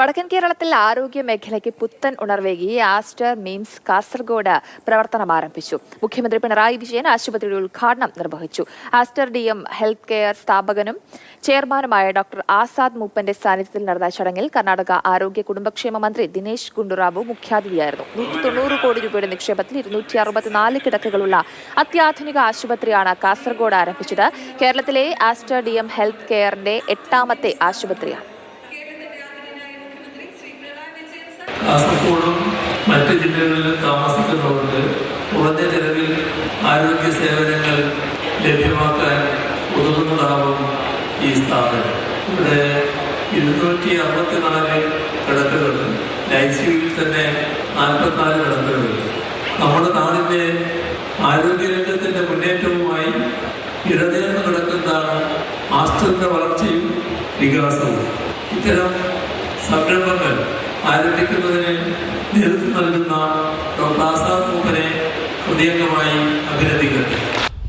വടക്കൻ കേരളത്തിൽ ആരോഗ്യ മേഖലയ്ക്ക് പുത്തൻ ഉണർവേകി. ആസ്റ്റർ മീംസ് കാസർഗോഡ് പ്രവർത്തനം ആരംഭിച്ചു. മുഖ്യമന്ത്രി പിണറായി വിജയൻ ആശുപത്രിയുടെ ഉദ്ഘാടനം നിർവഹിച്ചു. Aster D M health care സ്ഥാപകനും ചെയർമാനുമായ ഡോക്ടർ ആസാദ് മൂപ്പന്റെ സാന്നിധ്യത്തിൽ നടന്ന ചടങ്ങിൽ കർണാടക ആരോഗ്യ കുടുംബക്ഷേമ മന്ത്രി ദിനേശ് ഗുണ്ടുറാവു മുഖ്യാതിഥിയായിരുന്നു. നൂറ്റി തൊണ്ണൂറ് കോടി രൂപയുടെ നിക്ഷേപത്തിൽ ഇരുന്നൂറ്റി അറുപത്തിനാല് കിടക്കകളുള്ള അത്യാധുനിക ആശുപത്രിയാണ് കാസർഗോഡ് ആരംഭിച്ചത്. കേരളത്തിലെ ആസ്റ്റർ ഡി എം ഹെൽത്ത് കെയറിന്റെ എട്ടാമത്തെ ആശുപത്രിയാണ്. കാസർഗോഡും മറ്റ് ജില്ലകളിലും താമസിക്കുന്നവർക്ക് കുറഞ്ഞ ചെലവിൽ ആരോഗ്യ സേവനങ്ങൾ ലഭ്യമാക്കാൻ ഉതകുന്നതാവും ഈ സ്ഥാപനം. ഇവിടെ ഇരുന്നൂറ്റി അറുപത്തിനാല് കിടക്കുകൾ ഐ സിയുവിൽ തന്നെ നാൽപ്പത്തിനാല് കിടക്കുകളുണ്ട്. നമ്മുടെ നാടിന്റെ ആരോഗ്യരംഗത്തിന്റെ മുന്നേറ്റവുമായി ഇടതേർന്ന് കിടക്കുന്നതാണ് ആസ്ട്രന്റെ വളർച്ചയും വികാസവും. ഇത്തരം സംരംഭങ്ങൾ ആരംഭിക്കുന്നതിന് നേതൃത്വം നൽകുന്ന ഡോക്ടർ ആസാദ് മൂപ്പനെ ഹൃദയംഗമായി അഭിനന്ദിക്കട്ടെ